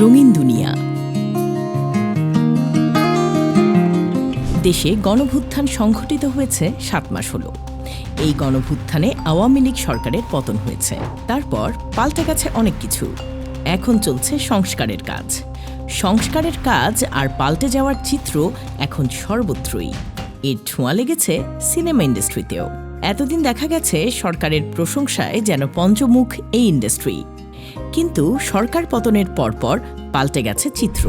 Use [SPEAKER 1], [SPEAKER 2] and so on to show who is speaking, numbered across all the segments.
[SPEAKER 1] রঙিন দুনিয়া। দেশে গণভুত্থান সংঘটিত হয়েছে সাত মাস হলো। এই গণভুত্থানে আওয়ামী লীগ সরকারের পতন হয়েছে। তারপর পাল্টে গেছে অনেক কিছু। এখন চলছে সংস্কারের কাজ। সংস্কারের কাজ আর পাল্টে যাওয়ার চিত্র এখন সর্বত্রই। এর ছোঁয়া লেগেছে সিনেমা ইন্ডাস্ট্রিতেও। এতদিন দেখা গেছে সরকারের প্রশংসায় যেন পঞ্চমুখ এই ইন্ডাস্ট্রি। কিন্তু সরকার পতনের পরপর পাল্টে গেছে চিত্র।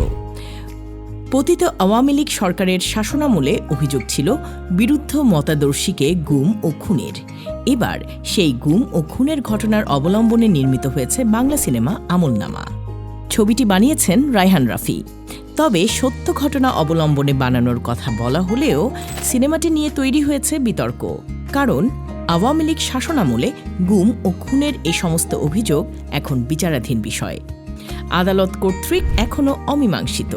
[SPEAKER 1] পতিত আওয়ামী লীগ সরকারের শাসনামলে অভিযোগ ছিল বিরুদ্ধ মতাদর্শীকে গুম ও খুনের। এবার সেই গুম ও খুনের ঘটনার অবলম্বনে নির্মিত হয়েছে বাংলা সিনেমা আমলনামা। ছবিটি বানিয়েছেন রায়হান রাফি। তবে সত্য ঘটনা অবলম্বনে বানানোর কথা বলা হলেও সিনেমাটি নিয়ে তৈরি হয়েছে বিতর্ক। কারণ আওয়ামী লীগ শাসনামলে গুম ও খুনের এই সমস্ত অভিযোগ এখন বিচারাধীন বিষয়। আদালত কর্তৃক এখনও অমীমাংসিত।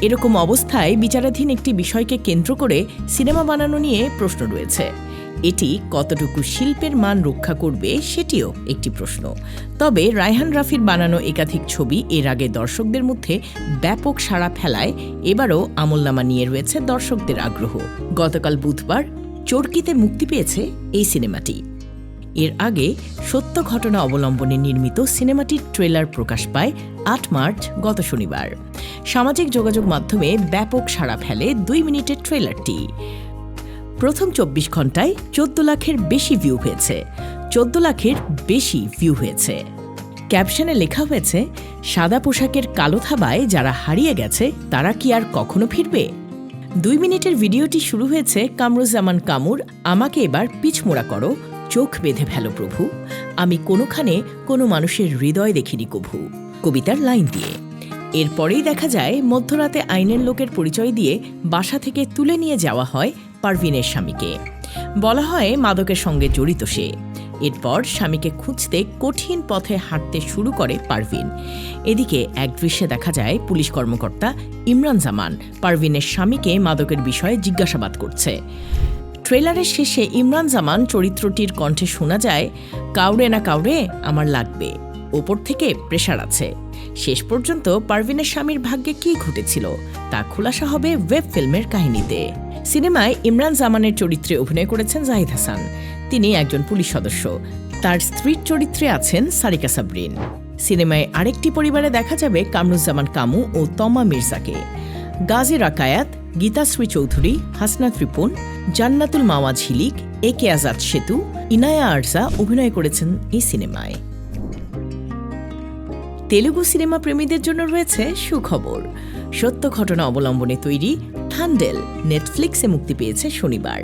[SPEAKER 1] এরকম অবস্থায় বিচারাধীন একটি বিষয়কে কেন্দ্র করে সিনেমা বানানো নিয়ে প্রশ্ন রয়েছে। এটি কতটুকু শিল্পের মান রক্ষা করবে সেটিও একটি প্রশ্ন। তবে রায়হান রাফির বানানো একাধিক ছবি এর আগে দর্শকদের মধ্যে ব্যাপক সাড়া ফেলায়, এবারও আমলনামা নিয়ে রয়েছে দর্শকদের আগ্রহ। গতকাল বুধবার চরকিতে মুক্তি পেয়েছে এই সিনেমাটি। এর আগে সত্য ঘটনা অবলম্বনে নির্মিত সিনেমাটির ট্রেলার প্রকাশ পায় আট মার্চ গত শনিবার। সামাজিক যোগাযোগ মাধ্যমে ব্যাপক সাড়া ফেলে দুই মিনিটের ট্রেলারটি। প্রথম চব্বিশ ঘন্টায় চোদ্দ লাখের বেশি ভিউ হয়েছে। চোদ্দ লাখের বেশি ভিউ হয়েছে। ক্যাপশনে লেখা হয়েছে, সাদা পোশাকের কালো থাবায় যারা হারিয়ে গেছে, তারা কি আর কখনো ফিরবে? দুই মিনিটের ভিডিওটি শুরু হয়েছে কামরুজ্জামান কামুর, আমাকে এবার পিছমোড়া করো, চোখ বেঁধে ফেলো প্রভু। আমি কোনোখানে কোনো মানুষের হৃদয় দেখিনি কভু। কবিতার লাইন দিয়ে। এরপরেই দেখা যায়, মধ্যরাতে আইনের লোকের পরিচয় দিয়ে বাসা থেকে তুলে নিয়ে যাওয়া হয় পারভিনের স্বামীকে। বলা হয়, মাদকের সঙ্গে জড়িত সে। এরপর স্বামীকে খুঁজতে কঠিন পথে হাঁটতে শুরু করে পারভিন। এদিকে এক দৃশ্যে দেখা যায় পুলিশ কর্মকর্তা ইমরান জামান পারভিনের স্বামীকে মাদকের বিষয়ে জিজ্ঞাসাবাদ করছে। ট্রেলারের শেষে ইমরান জামান চরিত্রটির কণ্ঠে শোনা যায়, কাউরে না কাউরে, আমার লাগবে। ওপর থেকে প্রেশার আছে। শেষ পর্যন্ত পারভিনের স্বামীর ভাগ্যে কি ঘটেছিল, তা খোলাসা হবে ওয়েব ফিল্মের কাহিনীতে। সিনেমায় ইমরান জামানের চরিত্রে অভিনয় করেছেন জাহিদ হাসান। তিনি একজন পুলিশ সদস্য। তার স্ত্রীর চরিত্রে আছেন সারিকা সাবরিন। সিনেমায় আরেকটি পরিবারে দেখা যাবে কামরুজ্জামান কামু ও তমা মির্জাকে। গাজী রাকায়াত, গীতাশ্রী চৌধুরী হাসনা রিপন, জান্নাতুল মাওয়া ঝিলিক এ কে আজাদ সেতু, ইনায়া আরজা অভিনয় করেছেন এই সিনেমায়। তেলুগু সিনেমা প্রেমীদের জন্য রয়েছে সুখবর। সত্য ঘটনা অবলম্বনে তৈরি থান্ডেল নেটফ্লিক্সে মুক্তি পেয়েছে শনিবার,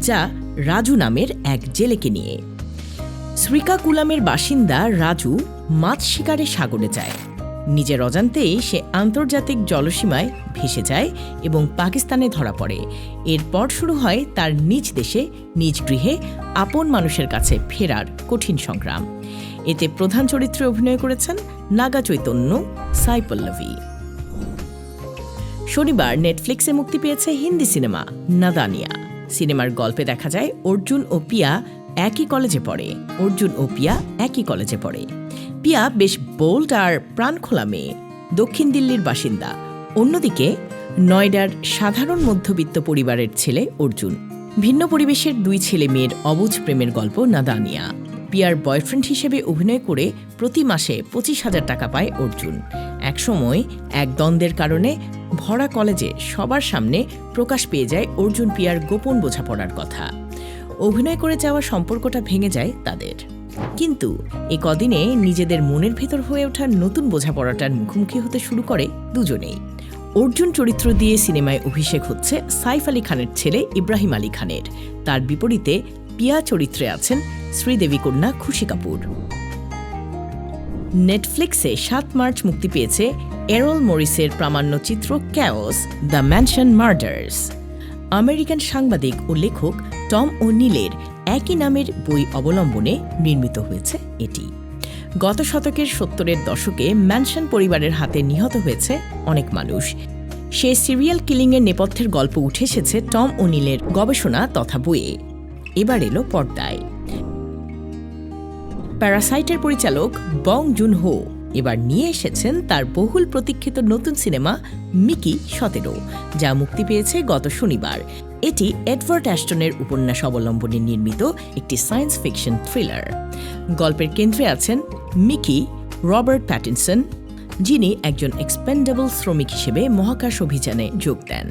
[SPEAKER 1] যা রাজু নামের এক জেলেকে নিয়ে। শ্রীকাকুলামের বাসিন্দা রাজু মাছ শিকারে সাগরে যায়। নিজের অজান্তেই সে আন্তর্জাতিক জলসীমায় ভেসে যায় এবং পাকিস্তানে ধরা পড়ে। এরপর শুরু হয় তার নিজ দেশে, নিজ গৃহে আপন মানুষের কাছে ফেরার কঠিন সংগ্রাম। এতে প্রধান চরিত্রে অভিনয় করেছেন নাগা চৈতন্য সাই পল্লবী শনিবার নেটফ্লিক্সে মুক্তি পেয়েছে হিন্দি সিনেমা নাদানিয়া। সিনেমার গল্পে দেখা যায়, অর্জুন ও পিয়া একই কলেজে পড়ে। অর্জুন ও পিয়া একই কলেজে পড়ে। পিয়া বেশ বোল্ড আর প্রাণখোলা মেয়ে। দক্ষিণ দিল্লির বাসিন্দা। অন্যদিকে, নয়ডার সাধারণ মধ্যবিত্ত পরিবারের ছেলে অর্জুন। ভিন্ন পরিবেশের দুই ছেলে মেয়ের অবুঝ প্রেমের গল্প নাদানিয়া। পিয়ার বয়ফ্রেন্ড হিসেবে অভিনয় করে প্রতি মাসে পঁচিশ হাজার টাকা পায় অর্জুন। একসময় এক দ্বন্দ্বের কারণে ভরা কলেজে সবার সামনে প্রকাশ পেয়ে যায় অর্জুন পিয়ার গোপন বোঝাপড়ার কথা। অভিনয় করে যাওয়া সম্পর্কটা ভেঙে যায় তাদের। কিন্তু এ কদিনে নিজেদের মনের ভেতর হয়ে ওঠা নতুন বোঝাপড়াটার মুখোমুখি হতে শুরু করে দুজনেই। অর্জুন চরিত্র দিয়ে সিনেমায় অভিষেক হচ্ছে সাইফ আলী খানের ছেলে ইব্রাহিম আলী খানের। তার বিপরীতে পিয়া চরিত্রে আছেন শ্রীদেবী কন্যা খুশি কাপুর। নেটফ্লিক্সে সাত মার্চ মুক্তি পেয়েছে এরল মরিসের প্রামাণ্যচিত্র chaos the mansion murders American সাংবাদিক ও লেখক টম ও নীলের একই নামের বই অবলম্বনে নির্মিত হয়েছে এটি। গত শতকের সত্তরের দশকে ম্যানশন পরিবারের হাতে নিহত হয়েছে অনেক মানুষ। সে সিরিয়াল কিলিংয়ের নেপথ্যের গল্প উঠে এসেছে টম ও নীলের গবেষণা তথা বইয়ে। এবার এলো পর্দায়। প্যারাসাইটের পরিচালক বং জুন হো এবার নিয়ে এসেছেন তার বহুল প্রতীক্ষিত নতুন সিনেমা মিকি সতেরো, যা মুক্তি পেয়েছে গত শনিবার। এটি এডওয়ার্ড অ্যাস্টনের উপন্যাস অবলম্বনে নির্মিত একটি সায়েন্স ফিকশন থ্রিলার গল্পের কেন্দ্রে আছেন মিকি রবার্ট প্যাটিনসন যিনি একজন এক্সপেন্ডেবল শ্রমিক হিসেবে মহাকাশ অভিযানে যোগ দেন।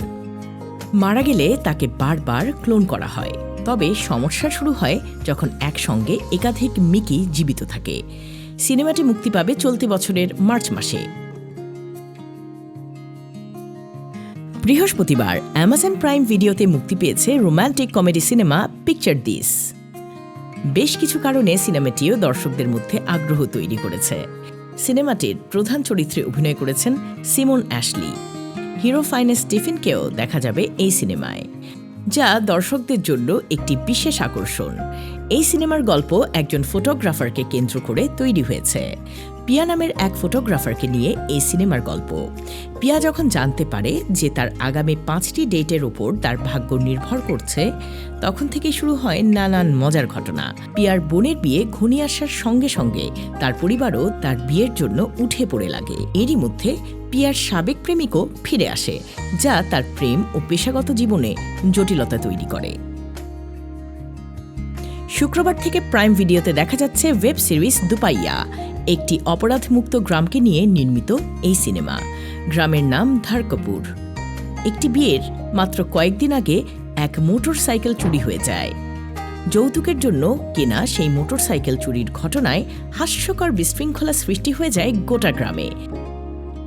[SPEAKER 1] মারা গেলে তাকে বারবার ক্লোন করা হয়। তবে সমস্যা শুরু হয় যখন একসঙ্গে একাধিক মিকি জীবিত থাকে। সিনেমাটি মুক্তি পাবে চলতি বছরের মার্চ মাসে। বৃহস্পতিবার অ্যামাজন প্রাইম ভিডিওতে মুক্তি পেয়েছে romantic comedy cinema picture this বেশ কিছু কারণে সিনেমাটিও দর্শকদের মধ্যে আগ্রহ তৈরি করেছে। সিনেমাটির প্রধান চরিত্রে অভিনয় করেছেন সিমন অ্যাশলি। হিরো ফাইনেস স্টিফেনকেও দেখা যাবে এই সিনেমায়। যা দর্শকদের জন্য একটি বিশেষ আকর্ষণ। এই সিনেমার গল্প একজন ফটোগ্রাফারকে কেন্দ্র করে তৈরি হয়েছে। পিয়া নামের এক ফটোগ্রাফারকে নিয়ে এই সিনেমার গল্প। পিয়া যখন জানতে পারে যে তার আগামী পাঁচটি ডেটের ওপর তার ভাগ্য নির্ভর করছে, তখন থেকে শুরু হয় নানান মজার ঘটনা। পিয়ার বোনের বিয়ে ঘনিয়ে আসার সঙ্গে সঙ্গে তার পরিবারও তার বিয়ের জন্য উঠে পড়ে লাগে। এরই মধ্যে পিয়ার সাবেক প্রেমিকও ফিরে আসে, যা তার প্রেম ও পেশাগত জীবনে জটিলতা তৈরি করে। শুক্রবার থেকে প্রাইম ভিডিওতে দেখা যাচ্ছে ওয়েব সিরিজ দুপাইয়া, একটি অপরাধমুক্ত গ্রামকে নিয়ে নির্মিত এই সিনেমা। গ্রামের নাম ধারকপুর। একটি বিয়ের মাত্র কয়েকদিন আগে এক মোটর সাইকেল চুরি হয়ে যায়। যৌতুকের জন্য কেনা সেই মোটর সাইকেল চুরির ঘটনায় হাস্যকর বিশৃঙ্খলা সৃষ্টি হয়ে যায় গোটা গ্রামে।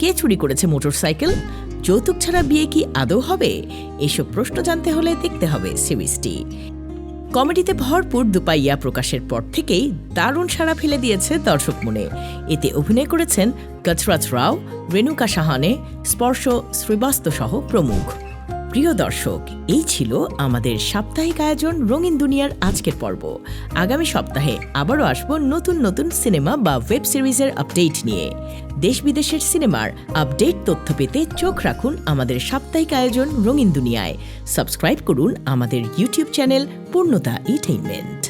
[SPEAKER 1] কে চুরি করেছে মোটরসাইকেল? যৌতুক ছাড়া বিয়ে কি আদৌ হবে? এসব প্রশ্ন জানতে হলে দেখতে হবে সিরিজটি। কমেডিতে ভরপুর দুপাইয়া প্রকাশের পর থেকেই দারুণ সাড়া ফেলে দিয়েছে দর্শক মনে। এতে অভিনয় করেছেন গজরাজ রাও, রেণুকা সাহানে, স্পর্শ শ্রীবাস্তব সহ প্রমুখ। প্রিয় দর্শক, এই ছিল আমাদের সাপ্তাহিক আয়োজন রঙিন দুনিয়ার আজকের পর্ব। আগামী সপ্তাহে আবারও আসব নতুন নতুন সিনেমা বা ওয়েব সিরিজের আপডেট নিয়ে। দেশ বিদেশের সিনেমার আপডেট তথ্য পেতে চোখ রাখুন আমাদের সাপ্তাহিক আয়োজন রঙিন দুনিয়ায়। সাবস্ক্রাইব করুন আমাদের ইউটিউব চ্যানেল পূর্ণতা ইন্টারটেইনমেন্ট